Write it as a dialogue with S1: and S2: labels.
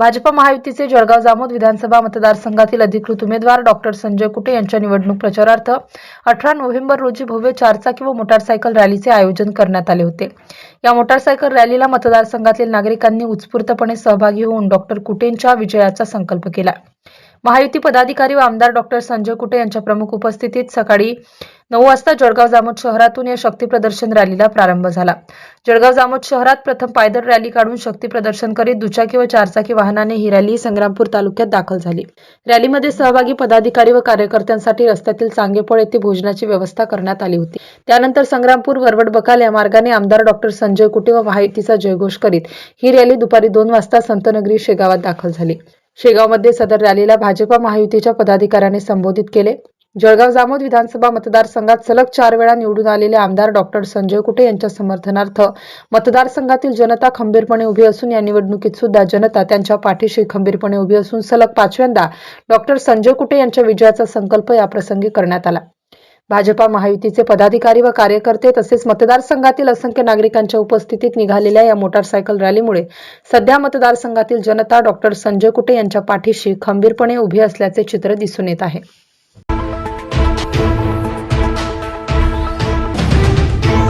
S1: भाजपा महायुतीचे जळगाव जामोद विधानसभा मतदारसंघातील अधिकृत उमेदवार डॉक्टर संजय कुटे यांच्या निवडणूक प्रचारार्थ अठरा नोव्हेंबर रोजी भव्य चारचाकी व मोटारसायकल रॅलीचे आयोजन करण्यात आले होते. या मोटारसायकल रॅलीला मतदारसंघातील नागरिकांनी उत्स्फूर्तपणे सहभागी होऊन डॉक्टर कुटेंच्या विजयाचा संकल्प केला. महायुती पदाधिकारी व आमदार डॉक्टर संजय कुटे यांच्या प्रमुख उपस्थितीत सकाळी नऊ वाजता जळगाव जामोद शहरातून या शक्ती प्रदर्शन रॅलीला प्रारंभ झाला. जळगाव जामोद शहरात प्रथम पायदळ रॅली काढून शक्ती प्रदर्शन करीत दुचाकी व चारचाकी वाहनाने ही रॅली संग्रामपूर तालुक्यात दाखल झाली. रॅलीमध्ये सहभागी पदाधिकारी व कार्यकर्त्यांसाठी रस्त्यातील चांगेपोळ येथे भोजनाची व्यवस्था करण्यात आली होती. त्यानंतर संग्रामपूर वरवड बकाल या मार्गाने आमदार डॉक्टर संजय कुटे व महायुतीचा जयघोष करीत ही रॅली दुपारी दोन वाजता संतनगरी शेगावात दाखल झाली. शेगावमध्ये सदर रॅलीला भाजपा महायुतीच्या पदाधिकाऱ्यांनी संबोधित केले. जळगाव जामोद विधानसभा मतदारसंघात सलग चार वेळा निवडून आलेले आमदार डॉक्टर संजय कुटे यांच्या समर्थनार्थ मतदारसंघातील जनता खंबीरपणे उभी असून या निवडणुकीत सुद्धा जनता त्यांच्या पाठीशी खंबीरपणे उभी असून सलग पाचव्यांदा डॉक्टर संजय कुटे यांच्या विजयाचा संकल्प याप्रसंगी करण्यात आला. भाजपा महायुतीचे पदाधिकारी व कार्यकर्ते तसेच मतदारसंघातील असंख्य नागरिकांच्या उपस्थितीत निघालेल्या या मोटारसायकल रॅलीमुळे सध्या मतदारसंघातील जनता डॉक्टर संजय कुटे यांच्या पाठीशी खंबीरपणे उभी असल्याचे चित्र दिसून येत आहे.